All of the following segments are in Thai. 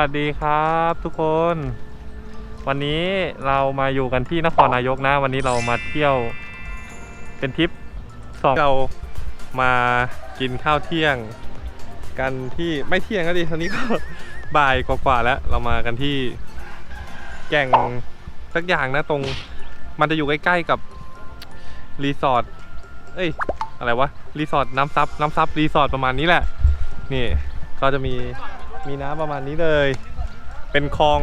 สวัสดีครับทุกคน วันนี้เรามาอยู่กันที่นครนายกนะ วันนี้เรามาเที่ยว เป็นทริปสองเรามากินข้าวเที่ยง กันที่ไม่เที่ยงก็ดีตอนนี้ก็บ่ายกว่าๆแล้ว เรามากันที่ แก่งสักอย่างนะตรง มันจะอยู่ใกล้ๆกับรีสอร์ทเอ้ยอะไรวะรีสอร์ทน้ำซับน้ำซับรีสอร์ทประมาณนี้แหละ นี่ก็จะมี มีน้ำประมาณนี้เลย เป็นคลอง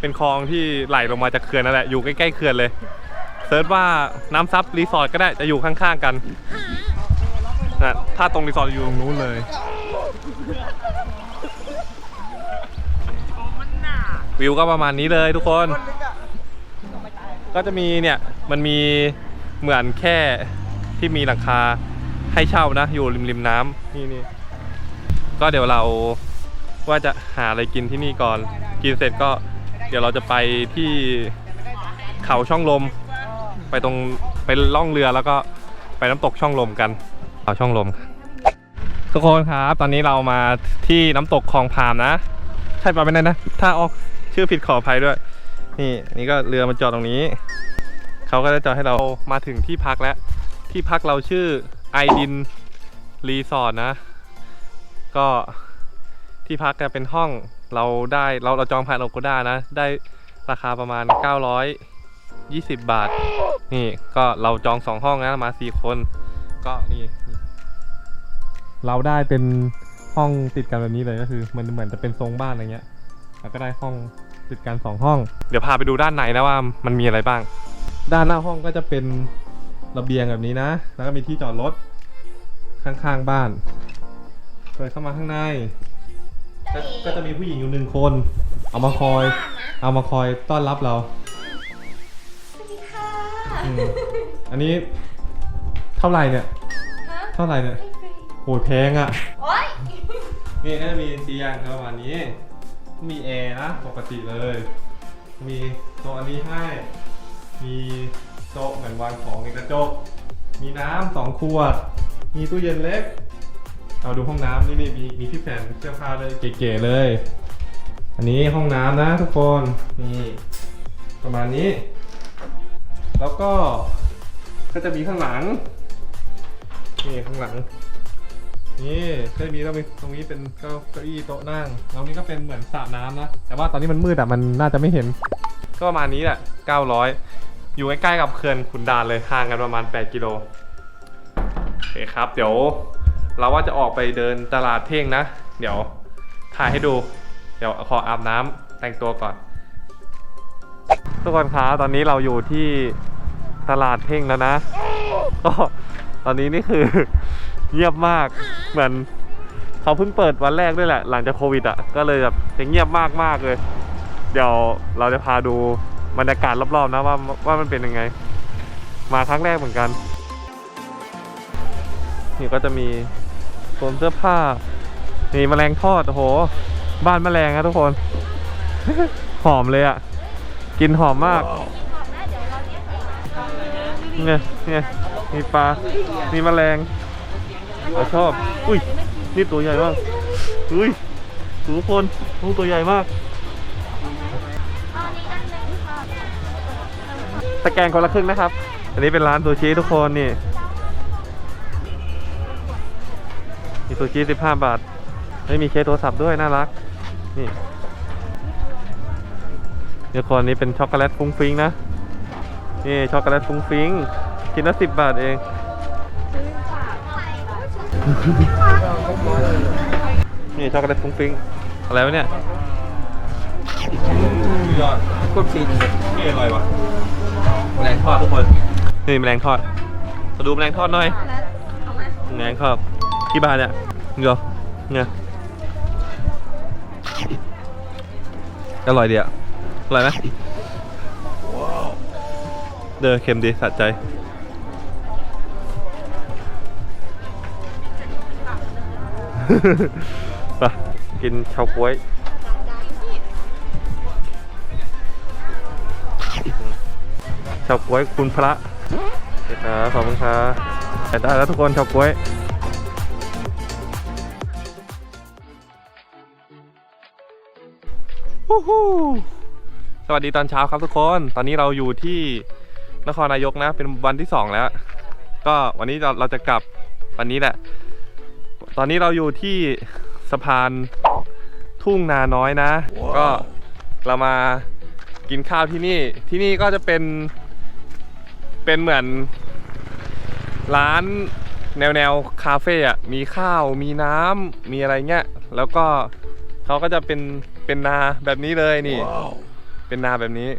เป็นคลองที่ไหลลงมาจากเขื่อนนั่นแหละ อยู่ใกล้ๆเขื่อนเลย เซิร์ชว่าน้ำซับรีสอร์ทก็ได้ จะอยู่ข้างๆกันนะถ้าตรงรีสอร์ทอยู่ตรงนู้นเลย วิวก็ประมาณนี้เลยทุกคน ก็จะมีเนี่ย มันมีเหมือนแค่ที่มีหลังคาให้เช่านะ อยู่ริมริมน้ำนี่นี่ ก็เดี๋ยวเราว่าจะหาอะไรกินที่นี่ก่อน กินเสร็จก็เดี๋ยวเราจะไปที่เขาช่องลม ไปตรงไปล่องเรือแล้วก็ไปน้ำตกช่องลมกัน เขาช่องลมทุกคนครับ ตอนนี้เรามาที่น้ำตกคลองพามนะ ใช่ปะไม่ได้นะ ถ้าออกชื่อผิดขออภัยด้วย นี่นี่ก็เรือมาจอดตรงนี้ เขาก็จะจอดให้เรามาถึงที่พักแล้ว ที่พักเราชื่อไอดินรีสอร์ทนะ ก็ที่พักจะเป็นห้องเราได้เราเราจองผ่านโอ g กด้านะ ได้ราคาประมาณ 920 บาท นี่ก็เราจองสองห้องนะมาสี่คน ก็นี่นี่ เราได้เป็นห้องติดกันแบบนี้เลยก็คือ มันเหมือนจะเป็นทรงบ้านอะไรเงี้ยแล้วก็ได้ห้องติดกันสองห้อง เดี๋ยวพาไปดูด้านในนะว่ามันมีอะไรบ้าง ด้านหน้าห้องก็จะเป็นระเบียงแบบนี้นะ แล้วก็มีที่จอดรถข้างๆบ้าน เปิดเข้ามาข้างในก็ก็จะมีผู้หญิงอยู่หนึ่งคน เอามาคอย เอามาคอยต้อนรับเราอืมอันนี้เท่าไหร่เนี่ยเท่าไหร่เนี่ยโหยแพงอะ่ะ โอ๊ยนี่ก็จะมีเตียงประมาณนี้ มีแอร์นะปกติเลย มีโต๊ะอันนี้ให้ มีโต๊ะเหมือนวางของในกระจก มีน้ำสองขวด มีตู้เย็นเล็ก เอาดูห้องน้ำนี่นี่มีมีที่แผ่นเสื้อผ้าเลยเก๋ๆเลย อันนี้ห้องน้ำนะทุกคนนี่ประมาณนี้ แล้วก็ก็จะมีข้างหลังนี่ข้างหลังนี่ก็จะมีแล้วมีตรงนี้เป็นเก้าอี้โต๊ะนั่งแล้วนี่ก็เป็นเหมือนสระน้ำนะแต่ว่าตอนนี้มันมืดอะมันน่าจะไม่เห็น ก็ประมาณนี้แหละ900 อยู่ใกล้ๆกับเขื่อนขุนด่านเลยห่างกันประมาณ 8 กิโลโอเคครับ เดี๋ยว เราว่าจะออกไปเดินตลาดเท่งนะ เดี๋ยวถ่ายให้ดู เดี๋ยวขออาบน้ำแต่งตัวก่อน ทุกคนครับตอนนี้เราอยู่ที่ตลาดเท่งแล้วนะ ก็ตอนนี้นี่คือเงียบมากเหมือนเขาเพิ่งเปิดวันแรกด้วยแหละ หลังจากโควิดอะก็เลยแบบเงียบมากมากเลย เดี๋ยวเราจะพาดูบรรยากาศรอบๆนะว่าว่ามันเป็นยังไง มาครั้งแรกเหมือนกัน นี่ก็จะมีโซนเสื้อผ้านี่แมลงทอดโอ้โห บ้านแมลงนะทุกคน หอมเลยอะกลินหอมมากเนี่ยเนี่ยมีปลา มีแมลงเราชอบ อุ้ย นี่ตัวใหญ่มาก อุ้ยทุกคนโอ้ตัวใหญ่มาก ตะแกรงคนละครึ่งนะครับ อันนี้เป็นร้านซูชิทุกคนนี่ ซูชิ15บาทไม่มีเคสโทรศัพท์ด้วยน่ารัก นี่เดี๋ยวคนนี้เป็นช็อกโกแลตฟุ้งฟิ้งนะ นี่ช็อกโกแลตฟุ้งฟิ้งกินละสิบบาทเองนี่ช็อกโกแลตฟุ้งฟิ้งอะไรวะเนี่ยยอดกดฟินนี่อร่อยวะแมลงทอดทุกคนนี่แมลงทอดมาดูแมลงทอดหน่อยแมลงทอดกี่บาทเนี่ย เดี๋ยวเนี่ยอร่อยดีอะอร่อยไหมเด้อเค็มดีสะใจ ไปกินชาวกล้วยชาวกล้วยคุณพระครับขอบคุณครับได้แล้วทุกคนชาวกล้วย ฮู้ฮู้สวัสดีตอนเช้าครับทุกคน ตอนนี้เราอยู่ที่นครนายกนะ เป็นวันที่สองแล้ว ก็วันนี้เราเราจะกลับวันนี้แหละ ตอนนี้เราอยู่ที่สะพานทุ่งนาน้อยนะ ก็เรามากินข้าวที่นี่ ที่นี่ก็จะเป็นเป็นเหมือนร้านแนวแนวคาเฟ่อะมีข้าวมีน้ำมีอะไรเงี้ย แล้วก็เขาก็จะเป็นเป็นนาแบบนี้เลยนี่ เป็นนาแบบนี้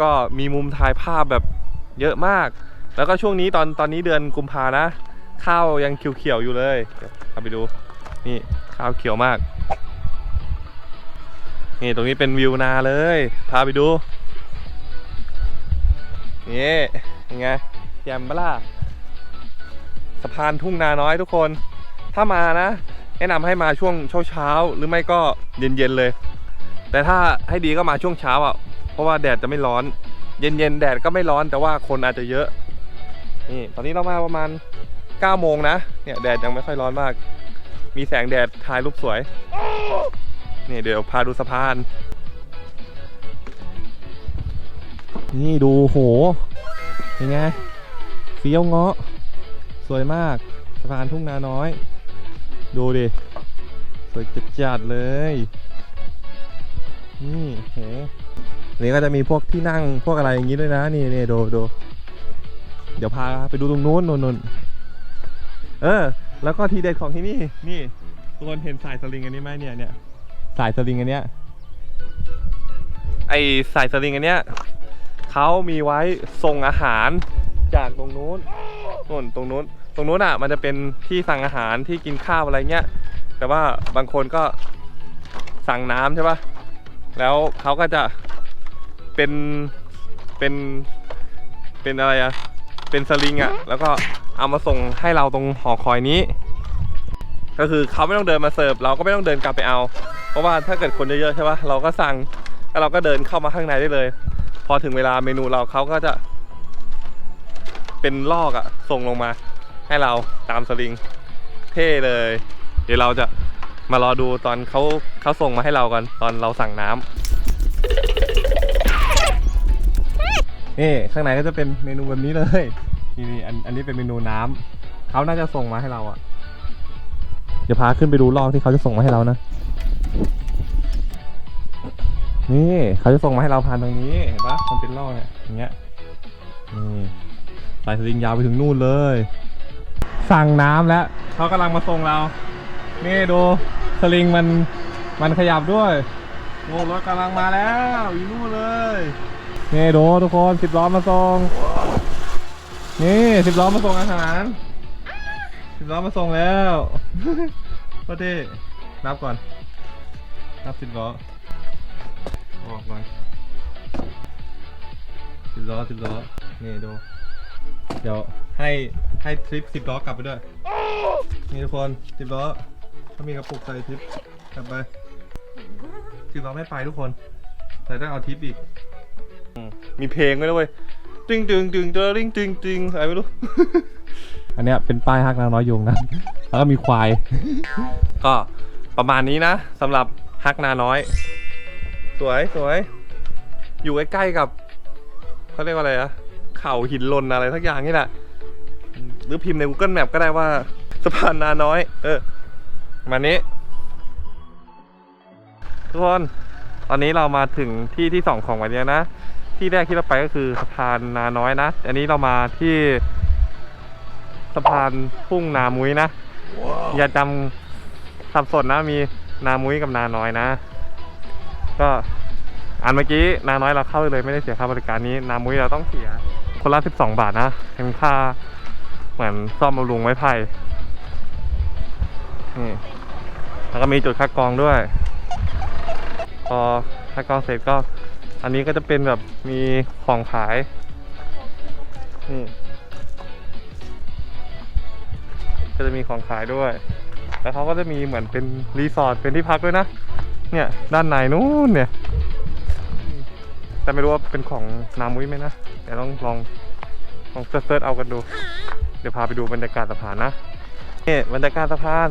ก็มีมุมถ่ายภาพแบบเยอะมาก แล้วก็ช่วงนี้ตอนตอนนี้เดือนกุมภานะ ข้าวยังเขียวๆอยู่เลยเดี๋ยวเอาไปดู นี่ข้าวเขียวมาก นี่ตรงนี้เป็นวิวนาเลย พาไปดู นี่ยังไงแยมบล่าสะพานทุ่งนาน้อยทุกคน ถ้ามานะ แนะนำให้มาช่วงเช้าๆหรือไม่ก็เย็นๆเลย แต่ถ้าให้ดีก็มาช่วงเช้าอะเพราะว่าแดดจะไม่ร้อน เย็นๆแดดก็ไม่ร้อนแต่ว่าคนอาจจะเยอะนี่ตอนนี้เรามาประมาณ9โมงนะเนี่ยแดดยังไม่ค่อยร้อนมาก มีแสงแดดถ่ายรูปสวยนี่เดี๋ยวพาดูสะพาน นี่ดูโหเป็นไงเฟี้ยวเงาะ สวยมากสะพานทุ่งนาน้อย ดูดิ สวยจัดเลย นี่โหนี่ก็จะมีพวกที่นั่งพวกอะไรอย่างนี้ด้วยนะ นี่นี่ดูดูเดี๋ยวพาไปดูตรงนู้นนู่นนเออ แล้วก็ทีเด็ดของที่นี่ นี่ทุกคนเห็นสายสลิงอันนี้ไหมเนี่ยเนี่ย สายสลิงอันเนี้ย ไอสายสลิงอันเนี้ยเขามีไว้ส่งอาหารจากตรงนู้นนู่นตรงนู้น ตรงนู้นอะมันจะเป็นที่สั่งอาหารที่กินข้าวอะไรเงี้ย แต่ว่าบางคนก็สั่งน้ำใช่ปะแล้วเขาก็จะเป็นเป็นเป็นอะไรอะเป็นสลิงอะแล้วก็เอามาส่งให้เราตรงหอคอยนี้ ก็คือเขาไม่ต้องเดินมาเสิร์ฟเราก็ไม่ต้องเดินกลับไปเอา เพราะว่าถ้าเกิดคนเยอะๆใช่ป่ะเราก็สั่งแล้วเราก็เดินเข้ามาข้างในได้เลย พอถึงเวลาเมนูเราเขาก็จะเป็นลอกอะส่งลงมา ให้เราตามสลิงเท่เลย เดี๋ยวเราจะมารอดูตอนเขาเขาส่งมาให้เรากันตอนเราสั่งน้ำนี่ข้างในก็จะเป็นเมนูแบบนี้เลยนี่นี่อันอันนี้เป็นเมนูน้ำเขาน่าจะส่งมาให้เราอะเดี๋ยวพาขึ้นไปดูลอกที่เขาจะส่งมาให้เรานะนี่เขาจะส่งมาให้เราผ่านตรงนี้เห็นปะมันเป็นลอกเนี่ยอย่างเงี้ยนี่สายสลิงยาวไปถึงนู่นเลย สั่งน้ำแล้วเขากำลังมาส่งเรา นี่ดูสลิงมันมันขยับด้วยโอ้รถกำลังมาแล้วอยู่นู่นเลยนี่ดูทุกคนสิบล้อมาส่งนี่สิบล้อมาส่งอาหารสิบล้อมาส่งแล้วพ่อเท่นับก่อนนับสิบล้อออกก่อนสิบล้อสิบล้อนี่ดู เดี๋ยวให้ให้ทริปสิบล้อกลับไปด้วย นี่ทุกคนสิบล้อถ้ามีกระปุกใส่ทริปกลับไปสิบล้อไม่ไปทุกคน แต่ต้องเอาทริปอีกอืมมีเพลงด้วยนะเว้ยตึงตึงตึงเจอริงตึงตึงอะไรไม่รู้ อันเนี้ยเป็นป้ายฮักนางน้อยยงนะ แล้วก็มีควาย ก็ประมาณนี้นะสำหรับฮักนาน้อย สวยสวย อยู่ใกล้ๆกับเขาเรียกว่าอะไรอะ เข่าหินลนอะไรทักอย่างนี่แหละหรือพิมพ์ใน Google Map ก็ได้ว่าสะพานนาน้อย เออประมาณนี้ ทุกคน ตอนนี้เรามาถึงที่ที่สองของวันนี้นะ ที่แรกที่เราไปก็คือสะพานนาน้อยนะ อันนี้เรามาที่สะพานทุ่งนามุ้ยนะ อย่าจำสับสนนะ มีนามุ้ยกับนาน้อยนะ ก็อันเมื่อกี้นาน้อยเราเข้าเลยไม่ได้เสียค่าบริการนี้ นามุ้ยเราต้องเสีย คนละ 12 บาทนะเป็นค่าเหมือนซ่อมบำรุงไม้ไผ่นี่แล้วก็มีจุดคัดกรองด้วย พอคัดกรองเสร็จก็ อันนี้ก็จะเป็นแบบมีของขายนี่ก็จะมีของขายด้วย แล้วเขาก็จะมีเหมือนเป็นรีสอร์ทเป็นที่พักด้วยนะ เนี่ย ด้านในนู้นเนี่ย แต่ไม่รู้ว่าเป็นของนามุ้ยไหมนะเดี๋ยวต้องลองลองเซิร์ชๆเอากันดู เดี๋ยวพาไปดูบรรยากาศสะพานนะนี่บรรยากาศสะพาน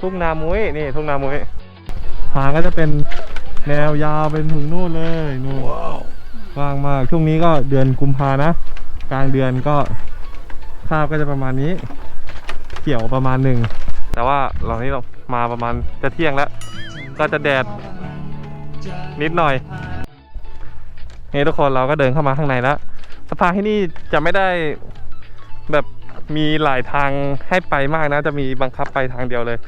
ทุ่งนามุ้ยนี่ทุ่งนามุ้ยทางก็จะเป็นแนวยาวเป็นถึงนู่นเลยนู่นกว้างมากช่วงนี้ก็เดือนกุมภานะ กลางเดือนก็ข้าวก็จะประมาณนี้ เขียวประมาณหนึ่งแต่ว่าเรานี้เรามาประมาณจะเที่ยงแล้ว ก็จะแดดนิดหน่อย นี่ทุกคนเราก็เดินเข้ามาข้างในแล้วสะพานที่นี่จะไม่ได้แบบมีหลายทางให้ไปมากนะ จะมีบังคับไปทางเดียวเลย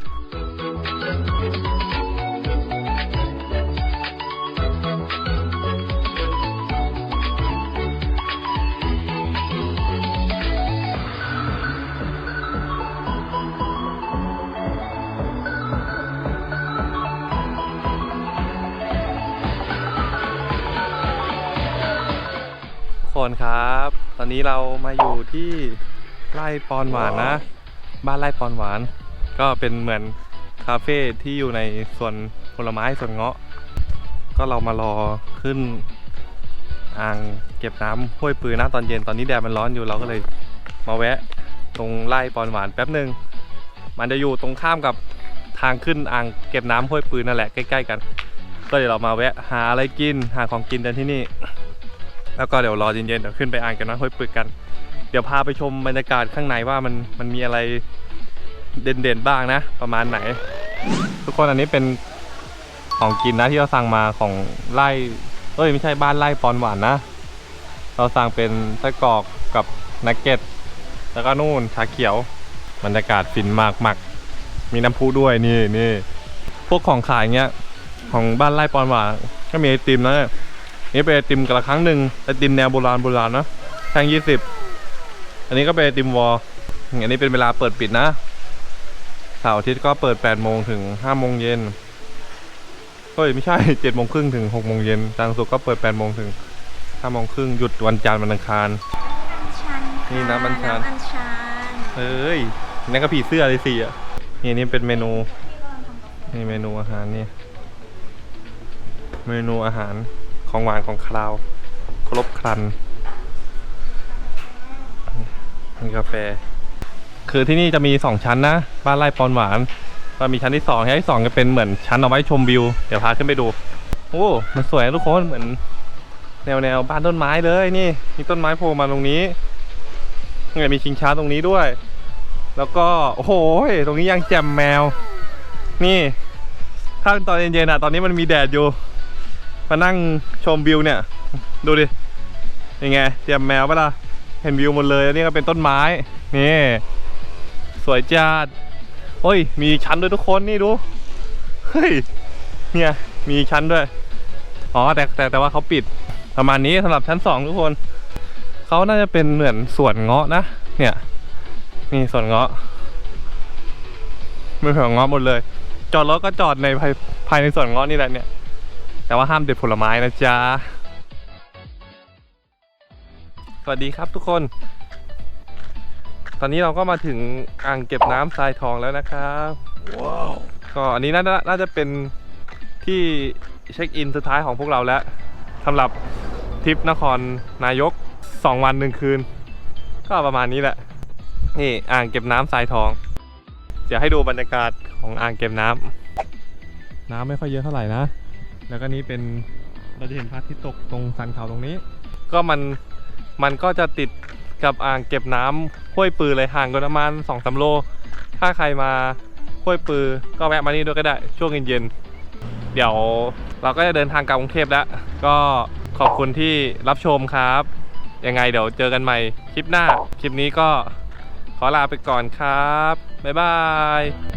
คนครับ ตอนนี้เรามาอยู่ที่ไร่ปอนหวานนะ บ้านไร่ปอนหวาน ก็เป็นเหมือนคาเฟ่ที่อยู่ในสวนผลไม้สวนเงาะ ก็เรามารอขึ้นอ่างเก็บน้ำห้วยปืนนะตอนเย็นตอนนี้แดดมันร้อนอยู่เราก็เลยมาแวะ ตรงไร่ปอนหวานแป๊บหนึ่งมันจะอยู่ตรงข้ามกับทางขึ้นอ่างเก็บน้ำห้วยปืนนั่นแหละใกล้ ๆ กัน ก็เดี๋ยวเรามาแวะหาอะไรกินหาของกินกันที่นี่ แล้วก็เดี๋ยวรอเย็นๆเดี๋ยวขึ้นไปอ่านกันนะห้วยปึกกัน เดี๋ยวพาไปชมบรรยากาศข้างในว่ามันมันมีอะไรเด่นๆบ้างนะ ประมาณไหน ทุกคนอันนี้เป็นของกินนะที่เราสั่งมาของไล่เอ้ยไม่ใช่บ้านไล่ปอนหวานนะ เราสั่งเป็นไส้กรอกกับนักเก็ต แล้วก็นู่นชาเขียวบรรยากาศฟินมากมากๆมีน้ำพุด้วยนี่นี่พวกของขายเงี้ยของบ้านไร่ปอนหวานก็มีไอติมนะ นี่ยนี่เป็นไอติมกระครั้งหนึ่งไอติมแนวโบราณโบราณนะแท่งยี่สิบอันนี้ก็เป็นไอติมวอลอันนี้เป็นเวลาเปิดปิดนะเสาร์อาทิตย์ก็เปิด8โมงถึง5โมงเย็นเฮ้ยไม่ใช่7โมงครึ่งถึง6โมงเย็นจันทร์ศุกร์ก็เปิด8โมงถึง5โมงครึ่งหยุดวันจันทร์วันอังคารชันค่ะนี่น้ำอัญชันน้ำอัญชันเฮ้ยนั่นก็ผีเสื้อเลยสิอะนี่นี่เป็นเมนู นี่เมนูอาหารนี่ เมนูอาหาร ของหวานของคราว ครบครันมีกาแฟ คือที่นี่จะมีสองชั้นนะ บ้านไร่ปอนหวานก็มีชั้นที่สองชั้นที่สองจะเป็นเหมือนชั้นเอาไว้ชมวิว เดี๋ยวพาขึ้นไปดู โอ้ มันสวยทุกคนเหมือน แนวแนวบ้านต้นไม้เลยนี่ มีต้นไม้โผล่มาตรงนี้เนี่ยมีชิงช้าตรงนี้ด้วย แล้วก็ โอ้โห ตรงนี้ยังแจ่มแมว นี่ถ้าเป็นตอนเย็นๆอะตอนนี้มันมีแดดอยู่ มานั่งชมวิวเนี่ย ดูดิยังไงเตรียมแมวปะล่ะเห็นวิวหมดเลยนี่ก็เป็นต้นไม้นี่สวยจัดโอ้ย มีชั้นด้วยทุกคนนี่ดูเฮ้ยเนี่ยมีชั้นด้วยอ๋อแต่แต่แต่ว่าเขาปิดประมาณนี้สำหรับชั้นสองทุกคนเขาน่าจะเป็นเหมือนสวนเงาะนะเนี่ยนี่สวนเงาะไม่เผื่อเงาะหมดเลย จอดรถก็จอดในภายภายในสวนเงาะนี่แหละเนี่ย แต่ว่าห้ามเด็ดผลไม้นะจ๊ะ สวัสดีครับทุกคน ตอนนี้เราก็มาถึงอ่างเก็บน้ำทรายทองแล้วนะครับว้าวก็อันนี้น่าจะน่าจะเป็นที่เช็คอินสุดท้ายของพวกเราแล้วสำหรับทริปนครนายก 2 วันหนึ่งคืน ก็ประมาณนี้แหละ นี่อ่างเก็บน้ำทรายทอง เดี๋ยวให้ดูบรรยากาศของอ่างเก็บน้ำน้ำไม่ค่อยเยอะเท่าไหร่นะ แล้วก็นี้เป็นเราจะเห็นพระอาทิตย์ตกตรงสันเขาตรงนี้ ก็มันมันก็จะติดกับอ่างเก็บน้ำห้วยปือเลยห่างกันประมาณ2องสาโล ถ้าใครมาห้วยปือก็แวะมานี่ด้วยก็ได้ช่วงเย็นๆเดี๋ยวเราก็จะเดินทางกลับกรุงเทพแล้ว ก็ขอบคุณที่รับชมครับ ยังไงเดี๋ยวเจอกันใหม่คลิปหน้า คลิปนี้ก็ขอลาไปก่อนครับ บ๊ายบาย